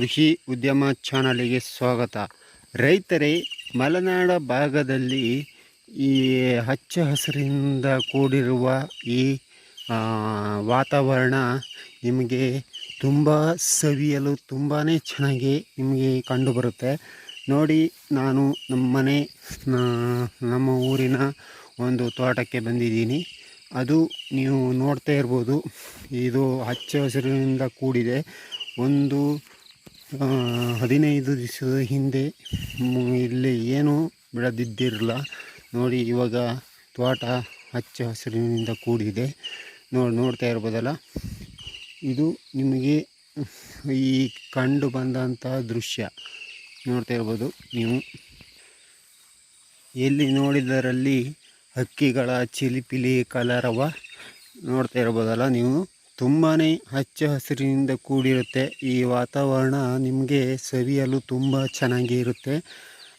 ಕೃಷಿ ಉದ್ಯಮ ಚಾನಲಿಗೆ ಸ್ವಾಗತ. ರೈತರೇ, ಮಲೆನಾಡ ಭಾಗದಲ್ಲಿ ಈ ಹಚ್ಚ ಹಸಿರಿನಿಂದ ಕೂಡಿರುವ ಈ ವಾತಾವರಣ ನಿಮಗೆ ತುಂಬ ಸವಿಯಲು ತುಂಬಾ ಚೆನ್ನಾಗಿ ನಿಮಗೆ ಕಂಡುಬರುತ್ತೆ. ನೋಡಿ, ನಾನು ನಮ್ಮನೆ ನಮ್ಮ ಊರಿನ ಒಂದು ತೋಟಕ್ಕೆ ಬಂದಿದ್ದೀನಿ. ಅದು ನೀವು ನೋಡ್ತಾ ಇರ್ಬೋದು. ಇದು ಹಚ್ಚ ಹಸಿರಿನಿಂದ ಕೂಡಿದೆ. ಒಂದು ಹದಿನೈದು ದಿವಸದ ಹಿಂದೆ ಇಲ್ಲಿ ಏನೂ ಬಿಡದಿದ್ದಿರಲ್ಲ ನೋಡಿ, ಇವಾಗ ತೋಟ ಹಚ್ಚ ಹಸಿರಿನಿಂದ ಕೂಡಿದೆ. ನೋಡಿ, ನೋಡ್ತಾ ಇರ್ಬೋದಲ್ಲ? ಇದು ನಿಮಗೆ ಈ ಕಂಡು ಬಂದಂತಹ ದೃಶ್ಯ. ನೋಡ್ತಾ ಇರ್ಬೋದು ನೀವು. ಎಲ್ಲಿ ನೋಡಿದರಲ್ಲಿ ಹಕ್ಕಿಗಳ ಚಿಲಿಪಿಲಿ ಕಲರವ ನೋಡ್ತಾ ಇರ್ಬೋದಲ್ಲ ನೀವು? ತುಂಬಾ ಹಚ್ಚ ಹಸಿರಿನಿಂದ ಕೂಡಿರುತ್ತೆ ಈ ವಾತಾವರಣ ನಿಮಗೆ ಸವಿಯಲು ತುಂಬ ಚೆನ್ನಾಗಿ ಇರುತ್ತೆ.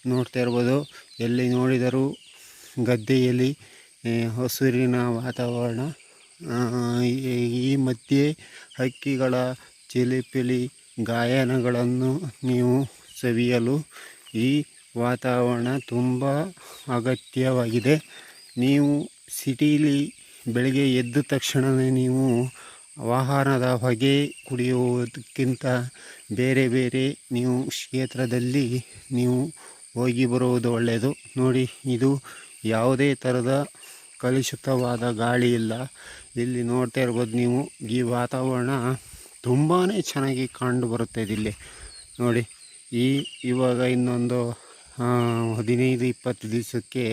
ನೋಡ್ತಾ ಇರ್ಬೋದು, ಎಲ್ಲಿ ನೋಡಿದರೂ ಗದ್ದೆಯಲ್ಲಿ ಹಸಿರಿನ ವಾತಾವರಣ ಈ- ಮಧ್ಯೆ ಹಕ್ಕಿಗಳ ಚಿಲಿಪಿಲಿ ಗಾಯನಗಳನ್ನು ನೀವು ಸವಿಯಲು ಈ ವಾತಾವರಣ ತುಂಬ ಅಗತ್ಯವಾಗಿದೆ. ನೀವು ಸಿಟೀಲಿ ಬೆಳಗ್ಗೆ ಎದ್ದ ತಕ್ಷಣವೇ ನೀವು ವಾಹನದ ಹೊಗೆ ಕುಡಿಯುವುದಕ್ಕಿಂತ ಬೇರೆ ಬೇರೆ ನೀವು ಕ್ಷೇತ್ರದಲ್ಲಿ ನೀವು ಹೋಗಿ ಬರುವುದು ಒಳ್ಳೆಯದು. ನೋಡಿ, ಇದು ಯಾವುದೇ ಥರದ ಕಲುಷಿತವಾದ ಗಾಳಿ ಇಲ್ಲ. ಇಲ್ಲಿ ನೋಡ್ತಾ ಇರ್ಬೋದು ನೀವು, ಈ ವಾತಾವರಣ ತುಂಬಾ ಚೆನ್ನಾಗಿ ಕಂಡು ಬರುತ್ತೆ ಇಲ್ಲಿ ನೋಡಿ, ಈ ಇವಾಗ ಇನ್ನೊಂದು ಹದಿನೈದು, ಇಪ್ಪತ್ತು ದಿವಸಕ್ಕೆ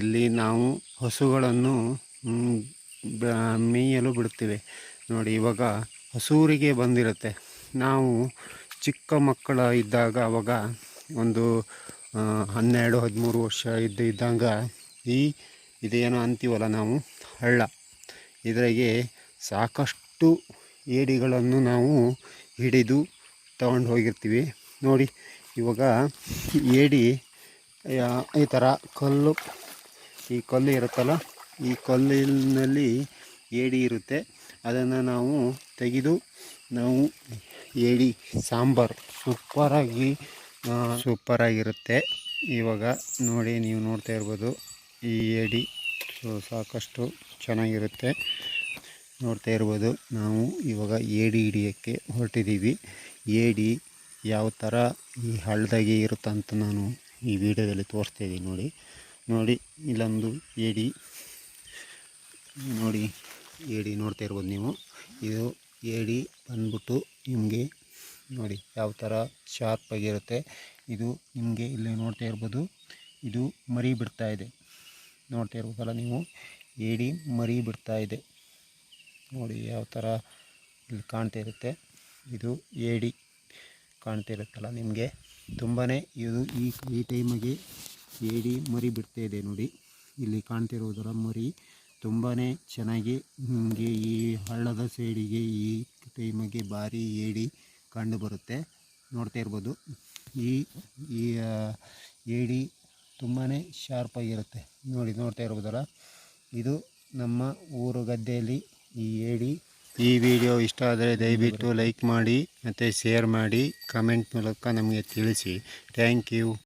ಇಲ್ಲಿ ನಾವು ಹಸುಗಳನ್ನು ಮೇಯಲು ಬಿಡ್ತೀವಿ ನೋಡಿ, ಇವಾಗ ಹಸೂರಿಗೆ ಬಂದಿರುತ್ತೆ. ನಾವು ಚಿಕ್ಕ ಮಕ್ಕಳ ಇದ್ದಾಗ, ಅವಾಗ ಒಂದು ಹನ್ನೆರಡು, ಹದಿಮೂರು ವರ್ಷ ಇದ್ದ, ಇದ್ದಾಗ ಈ ಇದೇನೋ ಅಂತೀವಲ್ಲ ನಾವು, ಹಳ್ಳ. ಇದರಾಗೆ ಸಾಕಷ್ಟು ಏಡಿಗಳನ್ನು ನಾವು ಹಿಡಿದು ತಗೊಂಡು ಹೋಗಿರ್ತೀವಿ. ನೋಡಿ, ಇವಾಗ ಏಡಿ ಈ ಥರ ಕಲ್ಲು, ಈ ಕಲ್ಲು ಇರುತ್ತಲ್ಲ, ಈ ಕಲ್ಲಿನಲ್ಲಿ ಏಡಿ ಇರುತ್ತೆ. ಅದನ್ನು ನಾವು ತೆಗೆದು ನಾವು ಏಡಿ ಸಾಂಬಾರು. ಸೂಪರಾಗಿ ಸೂಪರಾಗಿರುತ್ತೆ. ಇವಾಗ ನೋಡಿ, ನೀವು ನೋಡ್ತಾ ಇರ್ಬೋದು, ಈ ಏಡಿ ಸಾಕಷ್ಟು ಚೆನ್ನಾಗಿರುತ್ತೆ. ನೋಡ್ತಾ ಇರ್ಬೋದು, ನಾವು ಇವಾಗ ಏಡಿ ಹಿಡಿಯೋಕ್ಕೆ ಹೊರಟಿದ್ದೀವಿ. ಏಡಿ ಯಾವ ಥರ ಈ ಹಳ್ಳದಾಗೆ ಇರುತ್ತಂತ ನಾನು ಈ ವಿಡಿಯೋದಲ್ಲಿ ತೋರಿಸ್ತಾ ಇದ್ದೀನಿ ನೋಡಿ. ನೋಡಿ, ಇಲ್ಲೊಂದು ಏಡಿ ನೋಡಿ. ಏಡಿ ನೋಡ್ತಾ ಇರ್ಬೋದು ನೀವು. ಇದು ಏಡಿ ಬಂದ್ಬಿಟ್ಟು ನಿಮಗೆ ನೋಡಿ ಯಾವ ಥರ ಶಾರ್ಪ್ ಆಗಿರುತ್ತೆ. ಇದು ನಿಮಗೆ ಇಲ್ಲಿ ನೋಡ್ತಾ ಇರ್ಬೋದು. ಇದು ಮರಿ ಬಿಡ್ತಾ ಇದೆ. ನೋಡ್ತಾ ಇರ್ಬೋದಲ್ಲ ನೀವು. ಏಡಿ ಮರಿ ಬಿಡ್ತಾ ಇದೆ. ನೋಡಿ ಯಾವ ಥರ ಇಲ್ಲಿ ಕಾಣ್ತಾ ಇರುತ್ತೆ. ಇದು ಏಡಿ ಕಾಣ್ತಾ ಇರುತ್ತಲ್ಲ ನಿಮಗೆ. ತುಂಬಾ ಇದು ಈ ಈ ಟೈಮಿಗೆ ಏಡಿ ಮರಿ ಬಿಡ್ತಾ ಇದೆ ನೋಡಿ. ಇಲ್ಲಿ ಕಾಣ್ತಿರೋದರ ಮರಿ. ತುಂಬಾ ಚೆನ್ನಾಗಿ ನಿಮಗೆ ಈ ಹಳ್ಳದ ಸೈಡಿಗೆ ಈ ಟೈಮಿಗೆ ಭಾರಿ ಏಡಿ ಕಂಡು ಬರುತ್ತೆ. ನೋಡ್ತಾ ಇರ್ಬೋದು. ಈ ಈ ಏಡಿ ತುಂಬಾ ಶಾರ್ಪಾಗಿರುತ್ತೆ ನೋಡಿ, ನೋಡ್ತಾ ಇರ್ಬೋದಲ್ಲ. ಇದು ನಮ್ಮ ಊರು ಗದ್ದೆಯಲ್ಲಿ ಈ ಏಡಿ. ಈ ವಿಡಿಯೋ ಇಷ್ಟ ಆದರೆ ದಯವಿಟ್ಟು ಲೈಕ್ ಮಾಡಿ, ಮತ್ತು ಶೇರ್ ಮಾಡಿ, ಕಮೆಂಟ್ ಮೂಲಕ ನಮಗೆ ತಿಳಿಸಿ. Thank you.